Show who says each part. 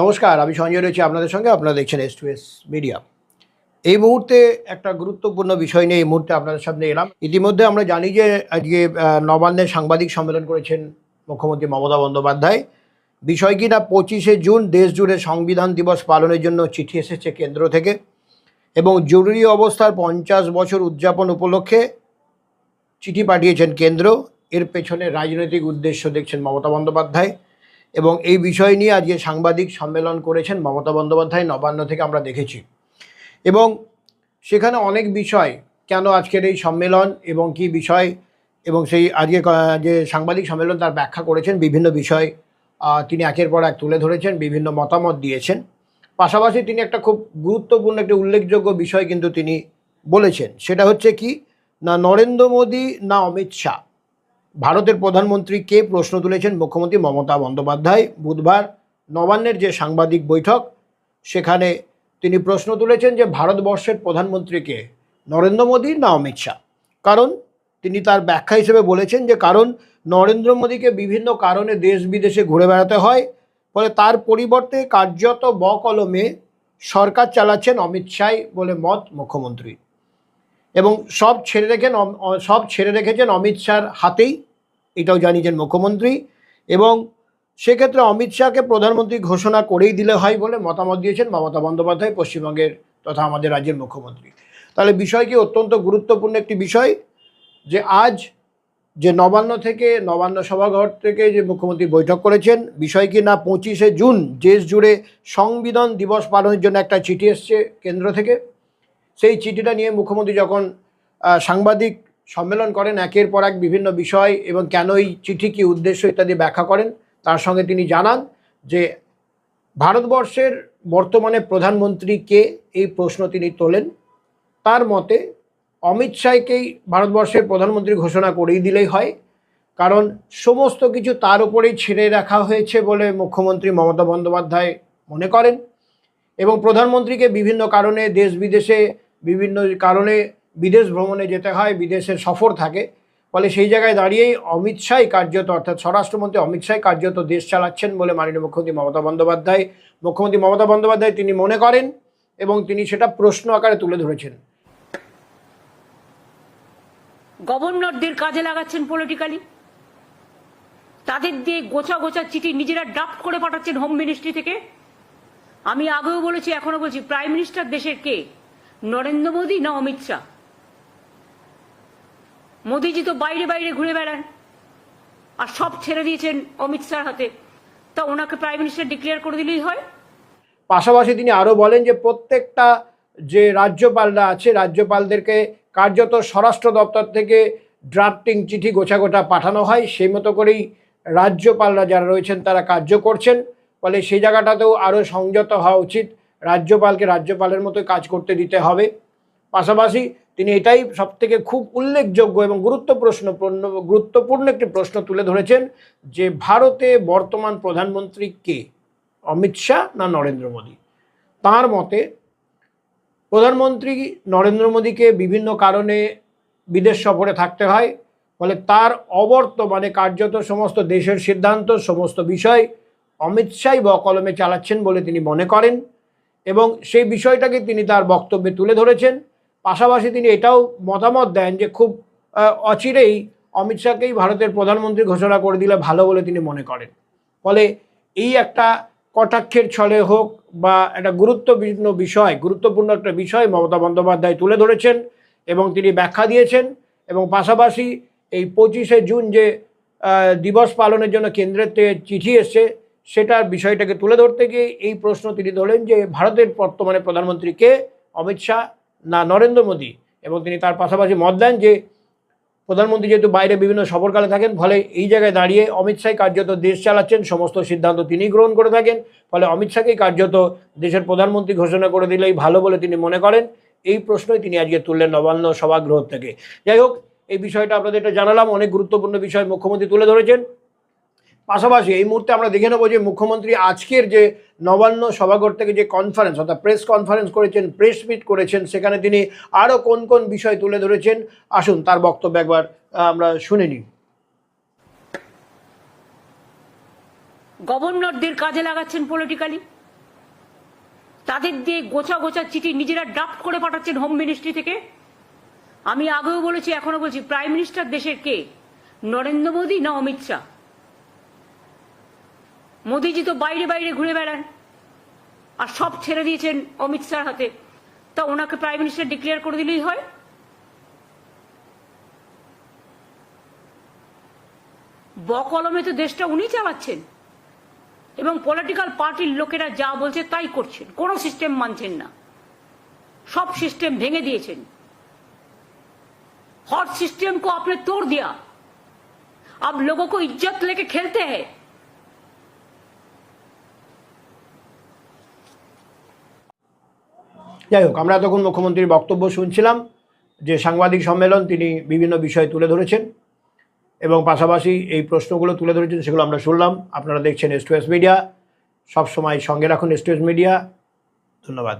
Speaker 1: নমস্কার, আমি সঞ্জয় রয়েছি আপনাদের সঙ্গে। আপনারা দেখছেন এস টু এস মিডিয়া এই মুহূর্তে একটা গুরুত্বপূর্ণ বিষয় নিয়ে এই মুহূর্তে আপনাদের সামনে এলাম। ইতিমধ্যে আমরা জানি যে আজকে নবান্নে সাংবাদিক সম্মেলন করেছেন মুখ্যমন্ত্রী মমতা বন্দ্যোপাধ্যায়। বিষয় কি না, পঁচিশে জুন দেশ জুড়ে সংবিধান দিবস পালনের জন্য চিঠি এসেছে কেন্দ্র থেকে এবং জরুরি অবস্থার পঞ্চাশ বছর উদযাপন উপলক্ষে চিঠি পাঠিয়েছেন কেন্দ্র। এর পেছনে রাজনৈতিক উদ্দেশ্য দেখছেন মমতা বন্দ্যোপাধ্যায়। এবং এই বিষয় নিয়ে আজকে সাংবাদিক সম্মেলন করেছেন মমতা বন্দ্যোপাধ্যায়, নবান্ন থেকে আমরা দেখেছি। এবং সেখানে অনেক বিষয়, কেন আজকের এই সম্মেলন এবং কি বিষয়, এবং সেই আজকে যে সাংবাদিক সম্মেলন তার ব্যাখ্যা করেছেন, বিভিন্ন বিষয় তিনি একের পর এক তুলে ধরেছেন, বিভিন্ন মতামত দিয়েছেন। পাশাপাশি তিনি একটা খুব গুরুত্বপূর্ণ একটি উল্লেখযোগ্য বিষয় কিন্তু তিনি বলেছেন, সেটা হচ্ছে কি, না নরেন্দ্র মোদী, না অমিত শাহ। ভারতের প্রধানমন্ত্রী কে প্রশ্ন তুলেছেন মুখ্যমন্ত্রী মমতা বন্দ্যোপাধ্যায়? বুধবার নবান্নের যে সাংবাদিক বৈঠক, সেখানে তিনি প্রশ্ন তুলেছেন যে ভারতবর্ষের প্রধানমন্ত্রীকে নরেন্দ্র মোদী না অমিত শাহ? কারণ তিনি তার ব্যাখ্যা হিসেবে বলেছেন যে কারণ নরেন্দ্র মোদীকে বিভিন্ন কারণে দেশ বিদেশে ঘুরে বেড়াতে হয়, ফলে তার পরিবর্তে কার্যত বকলমে সরকার চালাচ্ছেন অমিত শাহ বলে মত মুখ্যমন্ত্রী এবং সব ছেড়ে রেখেন সব ছেড়ে রেখেছেন অমিত শাহর হাতেই। এটাও জানিয়েছেন মুখ্যমন্ত্রী। এবং সেক্ষেত্রে অমিত শাহকে প্রধানমন্ত্রী ঘোষণা করেই দিলে হয় বলে মতামত দিয়েছেন মমতা বন্দ্যোপাধ্যায়, পশ্চিমবঙ্গের তথা আমাদের রাজ্যের মুখ্যমন্ত্রী। তাহলে বিষয়টি অত্যন্ত গুরুত্বপূর্ণ একটি বিষয় যে আজ যে নবান্ন থেকে নবান্ন সভাঘর থেকে যে মুখ্যমন্ত্রী বৈঠক করেছেন, বিষয় কি না পঁচিশে জুন দেশ জুড়ে সংবিধান দিবস পালনের জন্য একটা চিঠি এসছে কেন্দ্র থেকে? সেই চিঠিটা নিয়ে মুখ্যমন্ত্রী যখন সাংবাদিক সম্মেলন করেন, একের পর এক বিভিন্ন বিষয় এবং কেন এই চিঠি কী উদ্দেশ্য ইত্যাদি ব্যাখ্যা করেন, তার সঙ্গে তিনি জানান যে ভারতবর্ষের বর্তমানে প্রধানমন্ত্রী কে এই প্রশ্ন তিনি তোলেন। তার মতে, অমিত শাহকেই ভারতবর্ষের প্রধানমন্ত্রী ঘোষণা করেই দিলেই হয়, কারণ সমস্ত কিছু তার উপরেই ছেড়ে রাখা হয়েছে বলে মুখ্যমন্ত্রী মমতা বন্দ্যোপাধ্যায় মনে করেন এবং প্রধানমন্ত্রীকে বিভিন্ন কারণে দেশ বিদেশে বিভিন্ন কারণে বিদেশ ভ্রমণে যেতে হয় বিদেশের সফর থাকে, ফলে সেই জায়গায় দাঁড়িয়েই অমিত শাহ কার্যত, অর্থাৎ স্বরাষ্ট্রমন্ত্রী অমিত শাহ কার্যত দেশ চালাচ্ছেন বলে মাননীয় মুখ্যমন্ত্রী মমতা বন্দ্যোপাধ্যায়, মুখ্যমন্ত্রী মমতা বন্দ্যোপাধ্যায় তিনি মনে করেন এবং তিনি সেটা প্রশ্ন আকারে তুলে ধরেছেন।
Speaker 2: গভর্নরদের কাজে লাগাচ্ছেন পলিটিক্যালি তাদের দিয়ে গোছা গোছা চিঠি নিজেরা ড্রাফট করে পাঠাচ্ছেন হোম মিনিস্ট্রি থেকে। আমি আগেও বলেছি এখনও বলছি প্রাইম মিনিস্টার দেশের কে? নরেন্দ্র মোদী না অমিত শাহ? মোদীজি তো বাইরে বাইরে ঘুরে বেড়ান। আর সব ছেড়ে দিয়েছেন অমিত শাহ হাতে। তা ওনাকে প্রাইম মিনিস্টার ডিক্লেয়ার করে দিলেই হয়?
Speaker 1: পাশাপাশি তিনি আরও বলেন যে প্রত্যেকটা যে রাজ্যপালরা আছে, রাজ্যপালদেরকে কার্যত স্বরাষ্ট্র দপ্তর থেকে ড্রাফটিং চিঠি গোছা গোটা পাঠানো হয়। সেই মতো করেই রাজ্যপালরা যারা রয়েছেন, তারা কার্য করছেন। ফলে সেই জায়গাটাতেও আরও সংযত হওয়া উচিত। রাজ্যপালকে রাজ্যপালের মতো কাজ করতে দিতে হবে। পাশাপাশি তিনি এটাই সব থেকে খুব উল্লেখযোগ্য এবং গুরুত্ব প্রশ্ন গুরুত্বপূর্ণ একটি প্রশ্ন তুলে ধরেছেন যে ভারতে বর্তমান প্রধানমন্ত্রী কে? অমিত শাহ না নরেন্দ্র মোদী? তার মতে, প্রধানমন্ত্রী নরেন্দ্র মোদীকে বিভিন্ন কারণে বিদেশ সফরে থাকতে হয়, ফলে তার অবর্তমানে কার্যত সমস্ত দেশের সিদ্ধান্ত, সমস্ত বিষয় অমিত শাহ বকলমে চালাচ্ছেন বলে তিনি মনে করেন এবং সেই বিষয়টাকে তিনি তার বক্তব্যে তুলে ধরেছেন। পাশাপাশি তিনি এটাও মতামত দেন যে খুব অচিরেই অমিত শাহকেই ভারতের প্রধানমন্ত্রী ঘোষণা করে দিলে ভালো বলে তিনি মনে করেন। ফলে এই একটা কটাক্ষের ছলে হোক বা একটা গুরুত্বপূর্ণ বিষয়, গুরুত্বপূর্ণ একটা বিষয় মমতা বন্দ্যোপাধ্যায় তুলে ধরেছেন এবং তিনি ব্যাখ্যা দিয়েছেন এবং পাশাপাশি এই পঁচিশে জুন যে দিবস পালনের জন্য কেন্দ্রের থেকে চিঠি এসছে সেটার বিষয়টাকে তুলে ধরতে গিয়ে এই প্রশ্ন তিনি ধরলেন যে ভারতের বর্তমানে প্রধানমন্ত্রী কে? অমিত শাহ। না, নরেন্দ্র মোদী। এবং তিনি তার পাশাপাশি মত দেন যে, প্রধানমন্ত্রী যেহেতু বাইরে বিভিন্ন সফরকালে থাকেন, ফলে এই জায়গায় দাঁড়িয়ে অমিত শাহ কার্যত দেশ চালাচ্ছেন, সমস্ত সিদ্ধান্ত তিনি গ্রহণ করে থাকেন। ফলে অমিত শাহকেই কার্যত দেশের প্রধানমন্ত্রী ঘোষণা করে দিলেই ভালো বলে তিনি মনে করেন। এই প্রশ্নই তিনি আজকে তুললেন নবান্ন সভাগৃহ থেকে। যাই হোক, এই বিষয়টা আপনাদের এটা জানালাম। অনেক গুরুত্বপূর্ণ বিষয় মুখ্যমন্ত্রী তুলে ধরেছেন। পাশাপাশি এই মুহূর্তে আমরা দেখে নেব যে মুখ্যমন্ত্রী আজকের যে নবান্ন সভাঘর থেকে যে কনফারেন্স অর্থাৎ প্রেস কনফারেন্স করেছেন প্রেস মিট করেছেন, সেখানে তিনি আরও কোন কোন বিষয় তুলে ধরেছেন? আসুন, তার বক্তব্য একবার আমরা শুনে নিই।
Speaker 2: গভর্নরদের কাজে লাগাচ্ছেন পলিটিক্যালি তাদের দিয়ে গোছা গোছা চিঠি নিজেরা ড্রাফট করে পাঠাচ্ছেন হোম মিনিস্ট্রি থেকে। আমি আগেও বলেছি, এখনও বলছি প্রাইম মিনিস্টার দেশের কে? নরেন্দ্র মোদী না অমিত শাহ? মোদীজি তো বাইরে বাইরে ঘুরে বেড়ান আর সব ছেড়ে দিয়েছেন অমিত শাহর হাতে তা ওনাকে প্রাইম মিনিস্টার ডিক্লেয়ার করে দিলেই হয় বকলমে তো দেশটা উনি চালাচ্ছেন এবং পলিটিক্যাল পার্টির লোকেরা যা বলছে তাই করছেন কোনো সিস্টেম মানছেন না সব সিস্টেম ভেঙে দিয়েছেন हर सिस्टम को आपने तोड़ दिया अब लोगों को इज्जत लेके खेलते हैं
Speaker 1: যাই হোক, আমরা তখন মুখ্যমন্ত্রীর বক্তব্য শুনছিলাম যে সাংবাদিক সম্মেলন তিনি বিভিন্ন বিষয় তুলে ধরেছেন এবং পাশাপাশি এই প্রশ্নগুলো তুলে ধরেছেন, সেগুলো আমরা শুনলাম। আপনারা দেখছেন এস টু এস মিডিয়া সবসময় সঙ্গে রাখুন এস টু এস মিডিয়া ধন্যবাদ।